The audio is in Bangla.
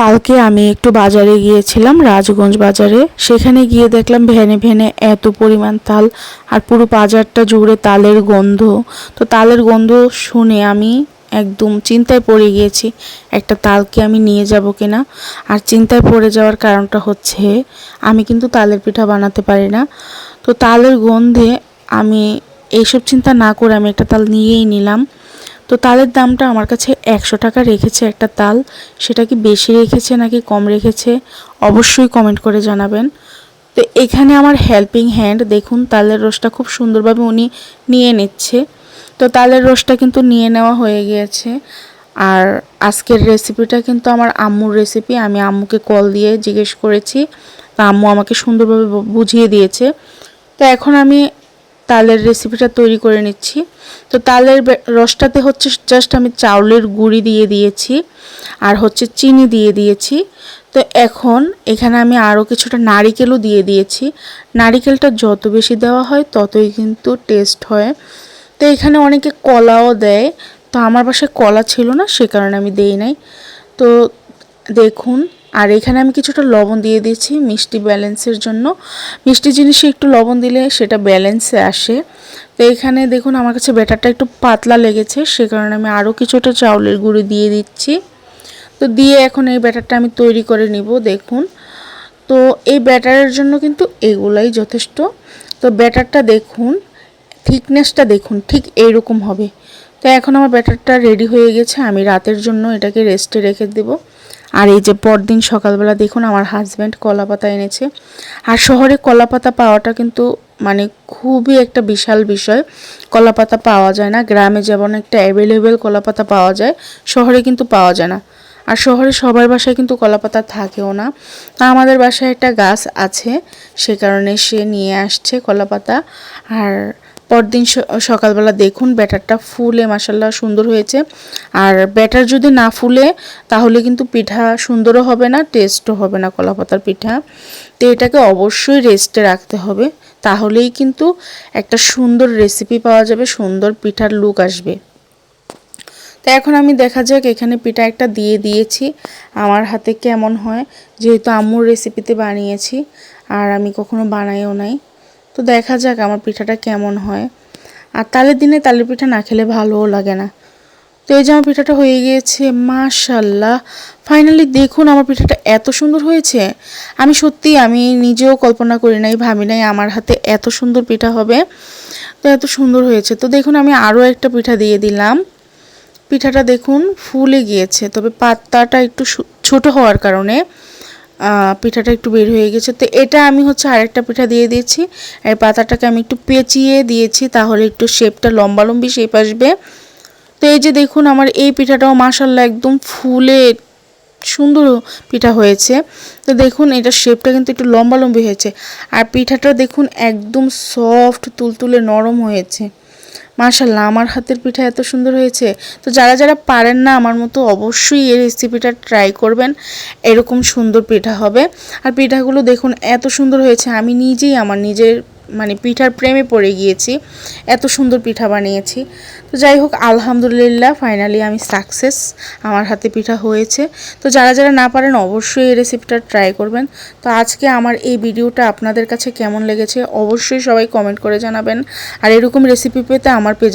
কালকে আমি একটু বাজারে গিয়েছিলাম, রাজগঞ্জ বাজারে। সেখানে গিয়ে দেখলাম ভ্যানে ভ্যানে এত পরিমাণ তাল আর পুরো বাজারটা জুড়ে তালের গন্ধ। তো তালের গন্ধ শুনে আমি একদম চিন্তায় পড়ে গিয়েছি, একটা তালকে আমি নিয়ে যাব কিনা? আর চিন্তায় পড়ে যাওয়ার কারণটা হচ্ছে, আমি কিন্তু তালের পিঠা বানাতে পারি না। তো তালের গন্ধে আমি এইসব চিন্তা না করে আমি একটা তাল নিয়েই নিলাম। তো তালের দামটা আমার কাছে একশো টাকা রেখেছে একটা তাল। সেটা কি বেশি রেখেছে নাকি কম রেখেছে? অবশ্যই কমেন্ট করে জানাবেন। তো এখানে আমার হেল্পিং হ্যান্ড দেখুন তালের রসটা খুব সুন্দরভাবে উনি নিয়ে নিচ্ছে। তো তালের রসটা কিন্তু নিয়ে নেওয়া হয়ে গিয়েছে। আর আজকের রেসিপিটা কিন্তু আমার আম্মুর রেসিপি আমি আম্মুকে কল দিয়ে জিজ্ঞেস করেছি। তা আম্মু আমাকে সুন্দরভাবে বুঝিয়ে দিয়েছে। তো এখন আমি তালের রেসিপিটা তৈরি করে নিচ্ছি। তো তালের রসটাতে হচ্ছে জাস্ট আমি চাউলের গুঁড়ি দিয়ে দিয়েছি আর হচ্ছে চিনি দিয়ে দিয়েছি। তো এখন এখানে আমি আরও কিছুটা নারিকেলও দিয়ে দিয়েছি। নারিকেলটা যত বেশি দেওয়া হয় ততই কিন্তু টেস্ট হয়। তো এখানে অনেকে কলাও দেয়। তো আমার বাসায় কলা ছিল না, সে কারণে আমি দেই নাই। তো দেখুন আর এখানে আমি কিছুটা লবণ দিয়ে দিয়েছি মিষ্টি ব্যালেন্সের জন্য। মিষ্টি জিনিসে একটু লবণ দিলে সেটা ব্যালেন্সে আসে। তো এখানে দেখুন আমার কাছে ব্যাটারটা একটু পাতলা লেগেছে, সে কারণে আমি আরও কিছুটা চাউলের গুঁড়ো দিয়ে দিচ্ছি। তো দিয়ে এখন এই ব্যাটারটা আমি তৈরি করে নিব, দেখুন। তো এই ব্যাটারের জন্য কিন্তু এগুলাই যথেষ্ট। তো ব্যাটারটা দেখুন, থিকনেসটা দেখুন, ঠিক এইরকম হবে। তো এখন আমার ব্যাটারটা রেডি হয়ে গেছে, আমি রাতের জন্য এটাকে রেস্টে রেখে দেব। আর এই যে পরদিন সকালবেলা দেখুন আমার হাজব্যান্ড কলা পাতা এনেছে। আর শহরে কলা পাতা পাওয়াটা কিন্তু মানে খুবই একটা বিশাল বিষয়। কলা পাতা পাওয়া যায় না, গ্রামে যেমন একটা অ্যাভেলেবেল কলা পাতা পাওয়া যায়, শহরে কিন্তু পাওয়া যায় না। আর শহরে সবার বাসায় কিন্তু কলাপাতা থাকেও না। আমাদের বাসায় একটা গাছ আছে, সে কারণে সে নিয়ে আসছে কলাপাতা। আর পরদিন সকালবেলা দেখুন, ব্যাটারটা ফুলে মাসাল্লাহ সুন্দর হয়েছে। আর ব্যাটার যদি না ফুলে, তাহলে কিন্তু পিঠা সুন্দরও হবে না টেস্টও হবে না কলাপাতার পিঠা। তো এটাকে অবশ্যই রেস্টে রাখতে হবে। তাহলেই কিন্তু একটা সুন্দর রেসিপি পাওয়া যাবে, সুন্দর পিঠার লুক আসবে। তো এখন আমি দেখা যাক, এখানে পিঠা একটা দিয়ে দিয়েছি। আমার হাতে কেমন হয়, যেহেতু আম্মুর রেসিপিতে বানিয়েছি, আর আমি কখনো বানাইও নাই। তো দেখা যাক আমার পিঠাটা কেমন হয়। আর তালের দিনে তালের পিঠা না খেলে ভালোও লাগে না। তো এই যে আমার পিঠাটা হয়ে গিয়েছে মাশাল্লাহ ফাইনালি দেখুন আমার পিঠাটা এত সুন্দর হয়েছে। আমি সত্যি আমি নিজেও কল্পনা করি নাই, ভাবি নাই আমার হাতে এত সুন্দর পিঠা হবে। তো এত সুন্দর হয়েছে। তো দেখুন আমি আরও একটা পিঠা দিয়ে দিলাম। পিঠাটা দেখুন ফুলে গিয়েছে, তবে পাতাটা একটু ছোট হওয়ার কারণে। পিঠাটা একটু বের হয়ে গেছে। তো এটা আমি হচ্ছে আরেকটা পিঠা দিয়ে দিয়েছি। এই পাতাটাকে আমি একটু পেঁচিয়ে দিয়েছি, তাহলে একটু শেপটা লম্বালম্বি শেপ আসবে। তো এই যে দেখুন, আমার এই পিঠাটাও মাসাল্লাহ একদম ফুলে সুন্দর পিঠা হয়েছে। তো দেখুন, এটা শেপটা কিন্তু একটু লম্বালম্বি হয়েছে। আর পিঠাটা দেখুন, একদম সফট তুলতুলে নরম হয়েছে। মাশাল্লাহ আমার হাতের পিঠা এত সুন্দর হয়েছে। তো যারা যারা পারেন না, আমার মতো অবশ্যই এই রেসিপিটা ট্রাই করবেন। এরকম সুন্দর পিঠা হবে। আর পিঠাগুলো দেখুন, এত সুন্দর হয়েছে। আমি নিজেই আমার নিজের মানে পিঠার প্রেমে পড়ে গিয়েছি। এত সুন্দর পিঠা বানিয়েছি। তো যাই হোক, আলহামদুলিল্লাহ ফাইনালি আমি সাকসেস আমার হাতে পিঠা হয়েছে। তো যারা যারা না পারেন, অবশ্যই এই রেসিপিটা ট্রাই করবেন। তো আজকে আমার এই ভিডিওটা আপনাদের কাছে কেমন লেগেছে, অবশ্যই সবাই কমেন্ট করে জানাবেন। আর এরকম রেসিপি পেতে আমার পেজে